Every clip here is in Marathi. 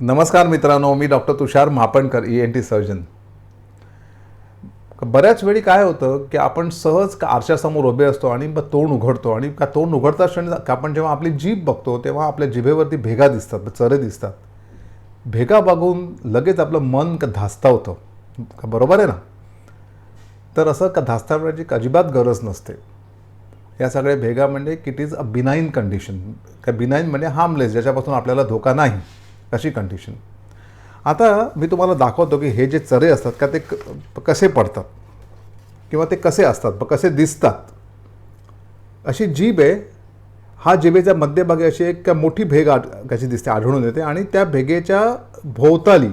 नमस्कार मित्रांनो मी doctor Tushar Mapankar E N T surgeon बऱ्याच वेळी काय होतं की आपण सहज का आरशासमोर उभे असतो आणि मग तोंड उघडतो आणि का तोंड उघडता क्षणी का आपण जेव्हा आपली जीभ बघतो तेव्हा आपल्या जिभेवरती भेगा दिसतात चरे दिसतात. भेगा बघून लगेच आपलं मन का धास्तावतं का बरोबर आहे ना? तर असं का धास्तावण्याची अजिबात गरज नसते. या सगळ्या भेगा म्हणजे it is a benign condition का बिनाईन म्हणजे हार्मलेस ज्याच्यापासून आपल्याला धोका नाही. अशी कंडिशन आता मी तुम्हाला दाखवतो की हे जे चरे असतात का ते कसे पडतात? किंवा ते कसे असतात? ब- कसे दिसतात? अशी जीभ आहे हा जिभेच्या मध्यभागी अशी एक मोठी भेग आढ कशी दिसते आढळून येते आणि त्या भेगेच्या भोवताली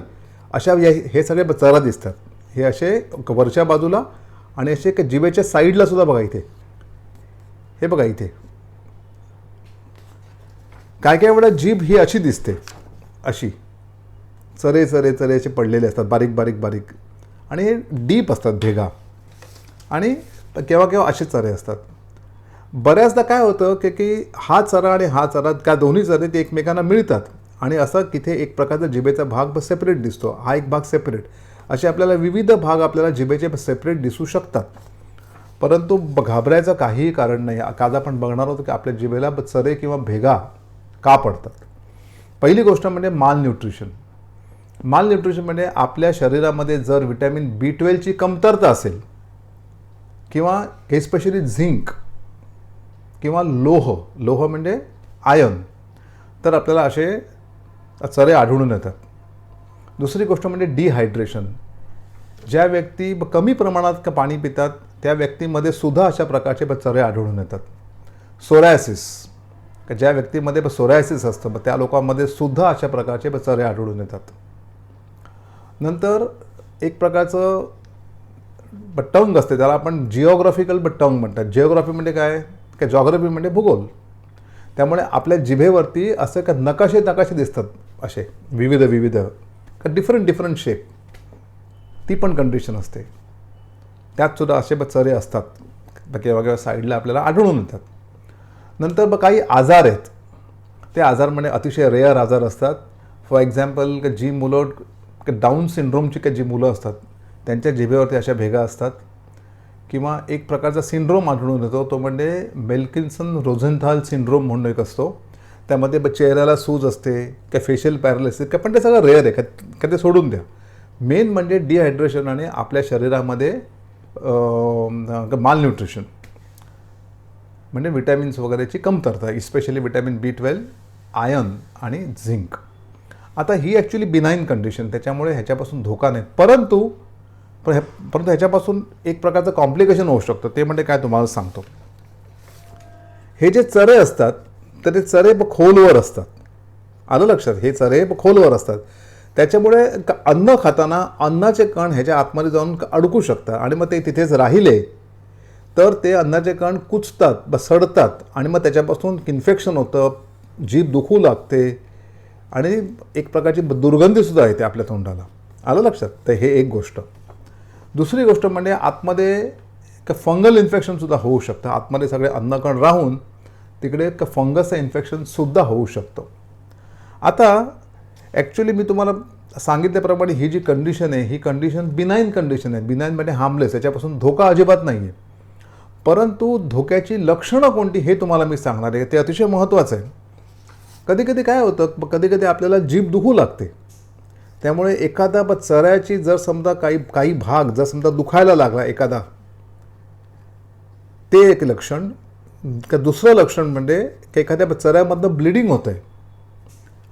अशा या हे सगळे चरा दिसतात. हे असे वरच्या बाजूला आणि असे एक जिभेच्या साईडला सुद्धा बघा इथे. हे बघा इथे. काय काय वेळा जीभ ही अशी दिसते? अशी. चरे चरे चरे असे पडलेले असतात बारीक बारीक बारीक. आणि हे डीप असतात भेगा. आणि केव्हा केव्हा असे चरे असतात. बऱ्याचदा काय होतं की की हा चरा आणि हा चरा त्या दोन्ही चरे ते एकमेकांना मिळतात. आणि असं तिथे एक प्रकारचा जिभेचा भाग सेपरेट दिसतो. हा एक भाग सेपरेट असे आपल्याला विविध भाग आपल्याला जिभेचे सेपरेट दिसू शकतात. परंतु ब- घाबरायचं काहीही कारण नाही. आज आपण बघणार आहोत की आपल्या जिभेला चरे किंवा भेगा का पडतात. पहिली गोष्ट म्हणजे माल न्यूट्रिशन माल न्यूट्रिशन म्हणजे आपल्या शरीरामध्ये जर विटॅमिन बी ट्वेल्वची कमतरता असेल किंवा एस्पेशली झिंक किंवा लोह लोह म्हणजे आयन तर आपल्याला असे चरे आढळून येतात. दुसरी गोष्ट म्हणजे डिहायड्रेशन ज्या व्यक्ती ब- कमी प्रमाणात पाणी पितात त्या व्यक्तीमध्ये सुद्धा अशा प्रकारचे ब- चरे आढळून येतात. सोरायसिस का ज्या व्यक्तीमध्ये सोरायसिस असतं मग त्या लोकांमध्ये सुद्धा अशा प्रकारचे ब- चरे आढळून येतात. नंतर एक प्रकारचं ब टंग असते त्याला आपण जिओग्राफिकल बट्टंग टंग म्हणतात. जिओग्राफी म्हणजे काय? का जॉग्राफी म्हणजे भूगोल. त्यामुळे आपल्या जिभेवरती असं का नकाशे नकाशे दिसतात असे विविध विविध का डिफरंट डिफरंट शेप ती पण कंडिशन असते. त्यात सुद्धा असे ब चरे असतात. केव्हा केव्हा साईडला आपल्याला आढळून येतात. नंतर मग काही आजार आहेत. ते आजार म्हणजे अतिशय रेअर आजार असतात. फॉर एक्झाम्पल का जी मुलं डाऊन सिंड्रोमची का जी मुलं असतात त्यांच्या जिभेवरती अशा भेगा असतात. किंवा एक प्रकारचा सिंड्रोम आढळून येतो तो म्हणजे मेल्किन्सन रोझेंथाल सिंड्रोम म्हणून एक असतो. त्यामध्ये ब- चेहऱ्याला सूज असते का फेशियल पॅरालिसिस का पण ते सगळं रेअर आहे का का ते सोडून द्या. मेन म्हणजे डिहायड्रेशन आणि आपल्या शरीरामध्ये माल न्यूट्रिशन म्हणजे विटॅमिन्स वगैरेची कमतरता especially vitamin B twelve iron आणि झिंक आता ही ॲक्च्युली बिनाईन कंडिशन त्याच्यामुळे ह्याच्यापासून धोका नाही. परंतु पण ह्या परंतु ह्याच्यापासून एक प्रकारचं कॉम्प्लिकेशन होऊ शकतं. ते म्हणजे काय तुम्हाला सांगतो. हे जे चरे असतात तर ते चरे खोलवर असतात. आलं लक्षात? हे चरे खोलवर असतात. त्याच्यामुळे अन्न खाताना अन्नाचे कण ह्याच्या आतमध्ये जाऊन अडकू शकतात. आणि मग ते तिथेच राहिले तर ते अन्नाचे कण कुचतात ब सडतात आणि मग त्याच्यापासून इन्फेक्शन होतं जीभ दुखू लागते आणि एक प्रकारची दुर्गंधीसुद्धा येते आपल्या तोंडाला. आलं लक्षात? तर हे एक गोष्ट. दुसरी गोष्ट म्हणजे आतमध्ये का फंगल इन्फेक्शनसुद्धा होऊ शकतं. आतमध्ये सगळे अन्नकण राहून तिकडे का फंगसचं इन्फेक्शनसुद्धा होऊ शकतं. आता ॲक्च्युली मी तुम्हाला सांगितल्याप्रमाणे ही जी कंडिशन आहे ही कंडिशन बिनाईन कंडिशन आहे. बिनाईन म्हणजे हार्मलेस याच्यापासून धोका अजिबात नाही आहे परंतु धोक्याची लक्षणं कोणती हे तुम्हाला मी सांगणार आहे. ते अतिशय महत्त्वाचं आहे. कधी कधी काय होतं कधी कधी आपल्याला जीभ दुखू लागते. त्यामुळे एखादा ब चऱ्याची जर समजा काही काही भाग जर समजा दुखायला लागला एखादा ते एक लक्षण. का दुसरं लक्षण म्हणजे की एखाद्या चऱ्यामधनं ब्लिडिंग होतं आहे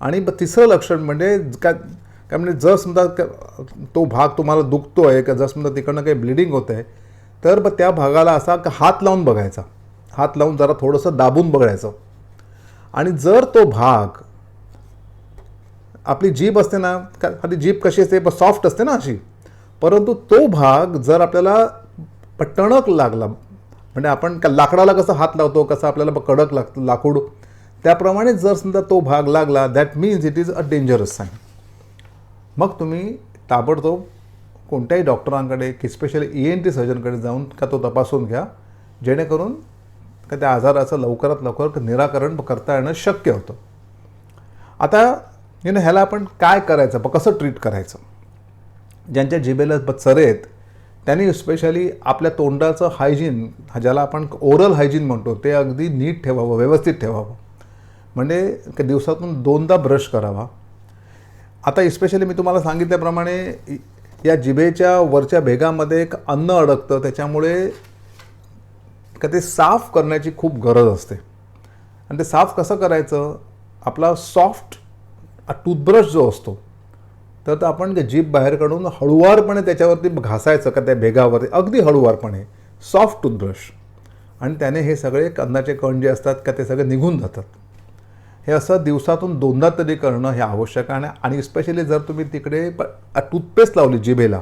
आणि ब तिसरं लक्षण म्हणजे काय काय म्हणजे जर समजा तो भाग तुम्हाला दुखतो आहे का जर समजा तिकडनं काही ब्लिडिंग होतं आहे तर ब त्या भागाला असा का हात लावून बघायचा. हात लावून जरा थोडंसं दाबून बघायचं. आणि जर तो भाग आपली जीप असते ना का आपली जीभ कशी असते सॉफ्ट असते ना अशी. परंतु तो भाग जर आपल्याला टणक लागला म्हणजे आपण का लाकडाला कसं हात लावतो कसं आपल्याला कडक लाग लाकूड त्याप्रमाणे जर समजा तो भाग लागला that means it is a dangerous sign मग तुम्ही ताबडतोब कोणत्याही डॉक्टरांकडे की स्पेशली ई एन टी सर्जनकडे जाऊन का तो तपासून घ्या जेणेकरून का त्या आजाराचं लवकरात लवकर निराकरण करता येणं शक्य होतं. आता यु know, ह्याला आपण काय करायचं? प- कसं ट्रीट करायचं? ज्यांच्या जिबेला चरे आहेत त्यांनी स्पेशली आपल्या तोंडाचं हायजीन ज्याला आपण ओरल हायजीन म्हणतो ते अगदी नीट ठेवावं व्यवस्थित ठेवावं. म्हणजे दिवसातून दोनदा ब्रश करावा. आता इस्पेशली मी तुम्हाला सांगितल्याप्रमाणे या जिभेच्या वरच्या भेगामध्ये एक अन्न अडकतं त्याच्यामुळे का ते साफ करण्याची खूप गरज असते. आणि ते साफ कसं करायचं? आपला सॉफ्ट टूथब्रश जो असतो तर तो आपण जीभ बाहेर काढून हळुवारपणे त्याच्यावरती घासायचं का त्या भेगावरती अगदी हळुवारपणे सॉफ्ट टूथब्रश आणि त्याने हे सगळे अन्नाचे कण जे असतात का ते सगळे निघून जातात. हे असं दिवसातून दोनदा तरी करणं हे आवश्यक आहे. आणि स्पेशली जर तुम्ही तिकडे प टूथपेस्ट लावली जिभेला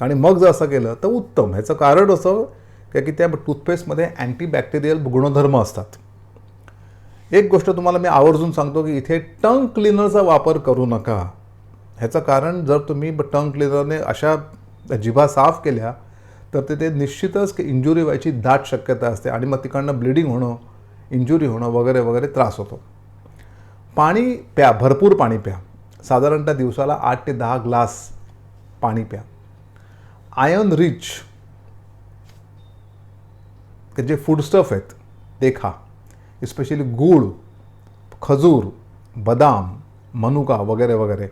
आणि मग जर असं केलं तर उत्तम. ह्याचं कारण असं काय की त्या टूथपेस्टमध्ये अँटीबॅक्टेरियल गुणधर्म असतात. एक गोष्ट तुम्हाला मी आवर्जून सांगतो की इथे टंग क्लिनरचा वापर करू नका. ह्याचं कारण जर तुम्ही टंग क्लिनरने अशा जिभा साफ केल्या तर ते ते निश्चितच की इंजुरी व्हायची दाट शक्यता असते. आणि मग तिकडनं ब्लिडिंग होणं इंजुरी होणं वगैरे वगैरे त्रास होतो. पाणी प्या भरपूर पाणी प्या. साधारणतः दिवसाला आठ ते दहा ग्लास पाणी प्या. आयन रिच जे फूडस्टफ आहेत ते खा. इस्पेशली गूळ खजूर बदाम मनुका वगैरे वगैरे.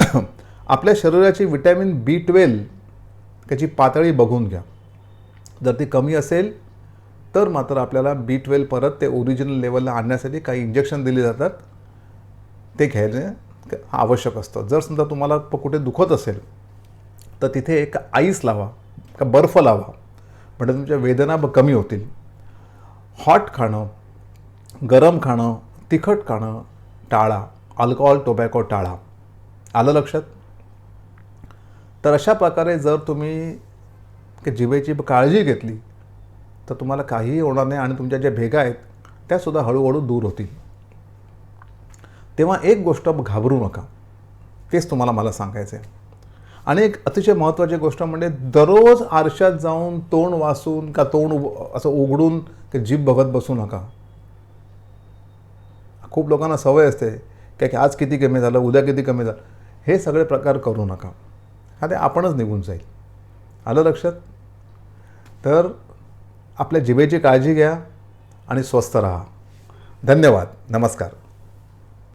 आपल्या शरीराची विटॅमिन बी ट्वेल्व त्याची पातळी बघून घ्या. जर ती कमी असेल तर मात्र आपल्याला बी ट्वेल्व परत ते ओरिजिनल लेवलला आणण्यासाठी काही इंजेक्शन दिले जातात. ते घ्यायचे आवश्यक असतं. जर समजा तुम्हाला प- कुठे दुखत असेल तर तिथे एक आईस लावा का बर्फ लावा. म्हणजे तुमच्या वेदना ब- कमी होतील. हॉट खाणं गरम खाणं तिखट खाणं टाळा. अल्कोहोल टोबॅको टाळा. आलं लक्षात? तर अशा प्रकारे जर तुम्ही जिभेची काळजी घेतली तर तुम्हाला काहीही होणार नाही आणि तुमच्या ज्या भेगा आहेत त्यासुद्धा हळूहळू दूर होतील. तेव्हा एक गोष्ट घाबरू नका. तेच तुम्हाला मला सांगायचं आहे आणि एक अतिशय महत्त्वाची गोष्ट म्हणजे दररोज आरशात जाऊन तोंड वासून का तोंड असं उघडून की जीभ बघत बसू नका. खूप लोकांना सवय असते काय की आज किती कमी झालं उद्या किती कमी झालं. हे सगळे प्रकार करू नका. हा ते आपणच निघून जाईल. आलं लक्षात? तर आपल्या जिभेची काळजी घ्या आणि स्वस्थ राहा. धन्यवाद. नमस्कार.